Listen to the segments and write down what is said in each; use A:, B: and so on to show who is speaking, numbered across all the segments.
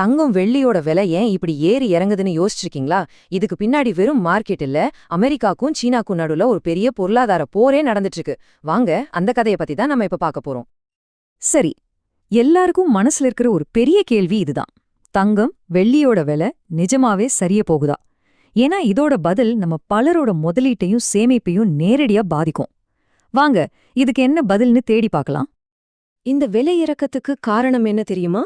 A: தங்கம் வெள்ளியோட விலை ஏன் இப்படி ஏறி இறங்குதுன்னு யோசிச்சிருக்கீங்களா? இதுக்கு பின்னாடி வெறும் மார்க்கெட் இல்ல அமெரிக்காக்கும் சீனாக்கும் நடுவுல ஒரு பெரிய பொருளாதார போரே நடந்துட்டு இருக்கு வாங்க அந்த கதைய பத்தி தான் நம்ம இப்ப பார்க்க போறோம்.
B: சரி எல்லாருக்கும் மனசுல இருக்கிற ஒரு பெரிய கேள்வி இதுதான். தங்கம் வெள்ளியோட விலை நிஜமாவே சரிய போகுதா? ஏன்னா இதோட பதில் நம்ம பலரோட முதலீட்டையும் சேமிப்பையும் நேரடியா பாதிக்கும். வாங்க இதுக்கு என்ன பதில்னு தேடி பார்க்கலாம்.
C: இந்த விலை இறக்கத்துக்கு காரணம் என்ன தெரியுமா?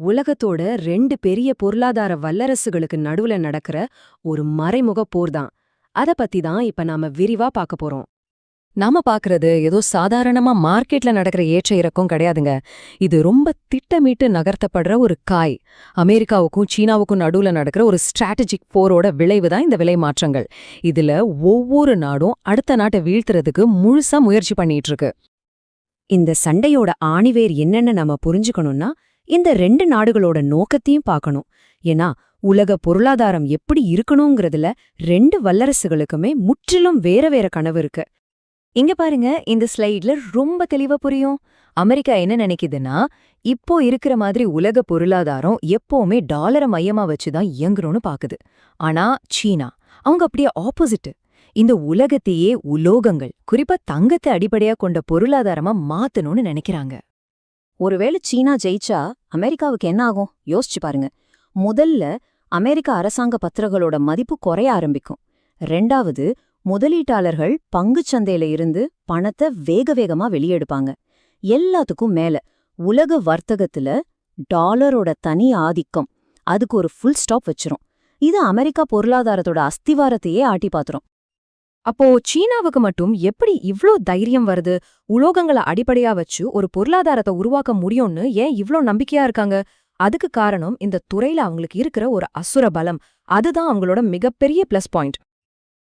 C: உலகத்தோட ரெண்டு பெரிய பொருளாதார வல்லரசுகளுக்கு நடுவுல நடக்கிற ஒரு மறைமுக போர் தான் அத பத்தி தான் இப்ப நாம விரிவா பார்க்க போறோம்.
B: நாம பாக்குறது ஏதோ சாதாரணமா மார்க்கெட்ல நடக்கிற ஏற்ற இறக்கம் கிடையாதுங்க. இது ரொம்ப திட்டமிட்டு நகர்த்தப்படுற ஒரு காய். அமெரிக்காவுக்கும் சீனாவுக்கும் நடுவுல நடக்கிற ஒரு ஸ்ட்ராட்டஜிக் போரோட விளைவு தான் இந்த விலை மாற்றங்கள். இதுல ஒவ்வொரு நாடும் அடுத்த நாட்டை வீழ்த்துறதுக்கு முழுசா முயற்சி பண்ணிட்டு இருக்கு.
C: இந்த சண்டையோட ஆணிவேர் என்னென்னு நம்ம புரிஞ்சுக்கணும்னா இந்த ரெண்டு நாடுகளோட நோக்கத்தையும் பார்க்கணும். ஏன்னா உலக பொருளாதாரம் எப்படி இருக்கணுங்கிறதுல ரெண்டு வல்லரசுகளுக்குமே முற்றிலும் வேற வேற கனவு இருக்கு.
B: இங்க பாருங்க இந்த ஸ்லைட்ல ரொம்ப தெளிவா புரியும். அமெரிக்கா என்ன நினைக்குதுன்னா இப்போ இருக்கிற மாதிரி உலக பொருளாதாரம் எப்பவுமே டாலரை மையமா வச்சுதான் இயங்குறோம்னு பாக்குது. ஆனா சீனா அவங்க அப்படியே ஆப்போசிட் இந்த உலகத்தையே உலோகங்கள் குறிப்பா தங்கத்தை அடிப்படையா கொண்ட பொருளாதாரமா மாத்தணும்னு நினைக்கிறாங்க.
C: ஒருவேளை சீனா ஜெயிச்சா அமெரிக்காவுக்கு என்ன ஆகும்? யோசிச்சு பாருங்க. முதல்ல அமெரிக்க அரசாங்க பத்திரங்களோட மதிப்பு குறைய ஆரம்பிக்கும். ரெண்டாவது முதலீட்டாளர்கள் பங்குச் சந்தையில இருந்து பணத்தை வேக வேகமா வெளியெடுப்பாங்க. எல்லாத்துக்கும் மேல உலக வர்த்தகத்துல டாலரோட தனி ஆதிக்கம். அதுக்கு ஒரு ஃபுல் ஸ்டாப் வச்சிரும். இது அமெரிக்கா பொருளாதாரத்தோட அஸ்திவாரத்தையே ஆட்டி பாத்துரும்.
B: அப்போ சீனாவுக்கு மட்டும் எப்படி இவ்ளோ தைரியம் வருது? உலோகங்களை அடிப்படையா வச்சு ஒரு பொருளாதாரத்தை உருவாக்க முடியும்னு ஏன் இவ்ளோ நம்பிக்கையா இருக்காங்க? அதுக்கு காரணம் இந்த துறையில அவங்களுக்கு இருக்கிற ஒரு அசுர பலம். அதுதான் அவங்களோட மிகப்பெரிய பிளஸ் பாயிண்ட்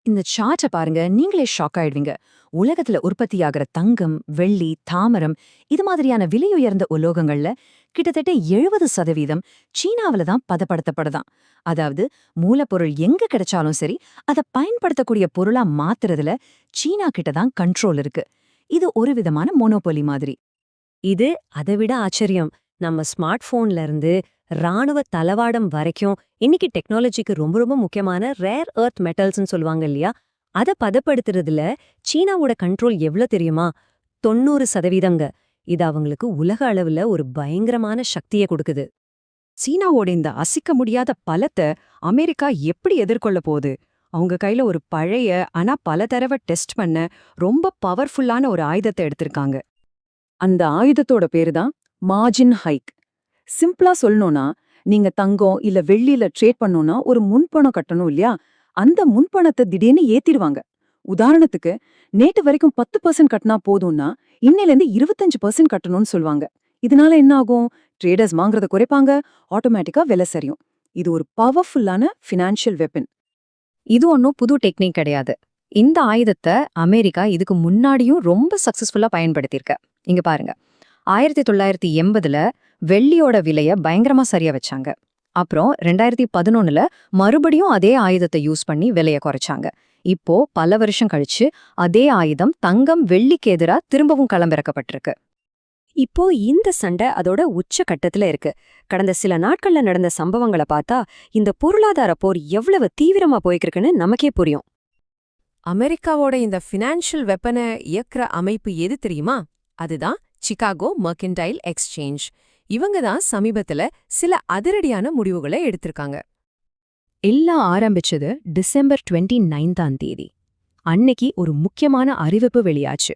B: இந்த சார்ட்டை பாருங்க நீங்களே ஷாக் ஆயிடுவீங்க. உலகத்துல உற்பத்தியாகிற தங்கம் வெள்ளி தாமரம் இது மாதிரியான விலையுயர்ந்த உலோகங்கள்ல கிட்டத்தட்ட எழுபது சதவீதம் சீனாவில தான் பதப்படுத்தப்படுதாம் அதாவது மூலப்பொருள் எங்க கிடைச்சாலும் சரி அதை பயன்படுத்தக்கூடிய பொருளா மாத்துறதுல சீனா கிட்ட தான் கண்ட்ரோல் இருக்கு. இது ஒரு விதமான மோனோபொலி மாதிரி.
C: இது அதைவிட ஆச்சரியம். நம்ம ஸ்மார்ட் போன்ல இருந்து ராணுவ தளவாடம் வரைக்கும் இன்னைக்கு டெக்னாலஜிக்கு ரொம்ப ரொம்ப முக்கியமான ரேர் எர்த் மெட்டல்ஸ்னு சொல்லுவாங்க இல்லையா? அதை பதப்படுத்துறதுல சீனாவோட கண்ட்ரோல் எவ்ளோ தெரியுமா? தொண்ணூறு சதவீதங்க இது அவங்களுக்கு உலக அளவுல ஒரு பயங்கரமான சக்தியை கொடுக்குது.
B: சீனாவோட இந்த அசிக்க முடியாத பலத்தை அமெரிக்கா எப்படி எதிர்கொள்ள போகுது? அவங்க கையில ஒரு பழைய ஆனா பல தடவை டெஸ்ட் பண்ண ரொம்ப பவர்ஃபுல்லான ஒரு ஆயுதத்தை எடுத்திருக்காங்க. அந்த ஆயுதத்தோட பேரு தான் மார்ஜின் ஹைக் சிம்பிளா சொல்லணும்னா நீங்க தங்கம் இல்ல வெள்ளியில ட்ரேட் பண்ணோம்னா ஒரு முன்பணம் கட்டணும் இல்லையா? அந்த முன்பணத்தை திடீர்னு ஏத்திடுவாங்க. உதாரணத்துக்கு நேற்று வரைக்கும் பத்து பர்சன்ட் கட்டினா போதும்னா இன்னையிலேருந்து இருபத்தஞ்சு பர்சன்ட் கட்டணும்னு சொல்லுவாங்க. இதனால என்ன ஆகும்? ட்ரேடர்ஸ் வாங்குறத குறைப்பாங்க ஆட்டோமேட்டிக்கா விலை சரியும். இது ஒரு பவர்ஃபுல்லான ஃபினான்ஷியல் வெப்பன்
C: இது ஒன்றும் புது டெக்னிக் கிடையாது. இந்த ஆயுதத்தை அமெரிக்கா இதுக்கு முன்னாடியும் ரொம்ப சக்சஸ்ஃபுல்லா பயன்படுத்தியிருக்க. இங்க பாருங்க. ஆயிரத்தி தொள்ளாயிரத்தி எண்பதுல வெள்ளியோட விலைய பயங்கரமா சரியா வச்சாங்க. அப்புறம் ரெண்டாயிரத்தி பதினொன்னுல மறுபடியும் அதே ஆயுதத்தை யூஸ் பண்ணி விலைய குறைச்சாங்க. இப்போ பல வருஷம் கழிச்சு அதே ஆயுதம் தங்கம் வெள்ளிக்கு எதிரா திரும்பவும் களம்பிறக்கப்பட்டிருக்கு இப்போ இந்த சண்டை அதோட உச்ச கட்டத்துல இருக்கு. கடந்த சில நாட்கள்ல நடந்த சம்பவங்களை பார்த்தா இந்த பொருளாதார போர் எவ்வளவு தீவிரமா போய்க்கிருக்குன்னு நமக்கே புரியும்.
A: அமெரிக்காவோட இந்த ஃபினான்ஷியல் வெப்பனை இயக்குற அமைப்பு எது தெரியுமா? அதுதான் சிகாகோ மர்கன்டைல் எக்ஸ்சேஞ்ச். இவங்க தான் சமீபத்துல சில அதிரடியான முடிவுகளை எடுத்திருக்காங்க.
C: எல்லாம் ஆரம்பிச்சது டிசம்பர் டுவெண்ட்டி நைன்தாம் தேதி. அன்னைக்கு ஒரு முக்கியமான அறிவிப்பு வெளியாச்சு.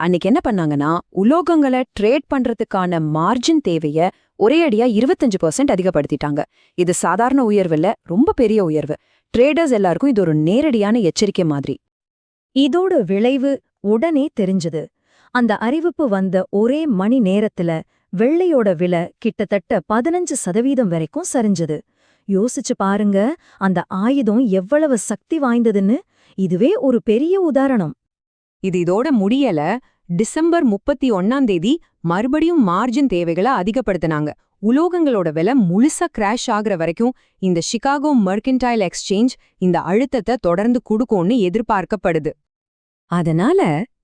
B: அன்னைக்கு என்ன பண்ணாங்கன்னா உலோகங்களை ட்ரேட் பண்றதுக்கான மார்ஜின் தேவைய ஒரே அடியா இருபத்தஞ்சு பர்சன்ட் அதிகப்படுத்திட்டாங்க. இது சாதாரண உயர்வு இல்ல ரொம்ப பெரிய உயர்வு. ட்ரேடர்ஸ் எல்லாருக்கும் இது ஒரு நேரடியான எச்சரிக்கை மாதிரி.
C: இதோட விளைவு உடனே தெரிஞ்சது. அந்த அறிவிப்பு வந்த ஒரே மணி நேரத்துல வெள்ளையோட விலை கிட்டத்தட்ட பதினஞ்சு சதவீதம் வரைக்கும் சரிஞ்சது. யோசிச்சு பாருங்க அந்த ஆயுதம் எவ்வளவு சக்தி வாய்ந்ததுன்னு. இதுவே ஒரு பெரிய உதாரணம்.
D: இது இதோட முடியல டிசம்பர் முப்பத்தி ஒன்னாம் தேதி மறுபடியும் மார்ஜின் தேவைகளை அதிகப்படுத்தினாங்க. உலோகங்களோட விலை முழுசா கிராஷ் ஆகுற வரைக்கும் இந்த சிகாகோ மர்கன்டைல் எக்ஸ்சேஞ்ச் இந்த அழுத்தத்தை தொடர்ந்து குடுக்கும்னு எதிர்பார்க்கப்படுது.
C: அதனால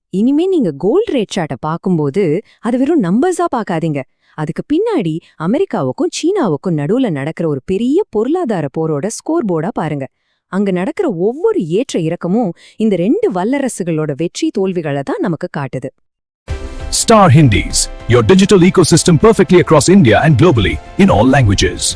B: இனிமே நீங்க கோல்ட் ரேட் சார்ட்டை பார்க்கும்போது அது வெறும் நம்பர்ஸா பார்க்காதீங்க. அதுக்கு பின்னாடி அமெரிக்காவுக்கும் சீனாவுக்கும் நடுவுல நடக்கிற ஒரு பெரிய பொருளாதார போரோட ஸ்கோர் போர்டா பாருங்க. அங்க நடக்கிற ஒவ்வொரு ஏற்ற இறக்கமும் இந்த ரெண்டு வல்லரசுகளோட வெற்றி தோல்விகளை தான் நமக்கு காட்டுது.
E: Star Hindis, your digital ecosystem perfectly across India and globally in all languages.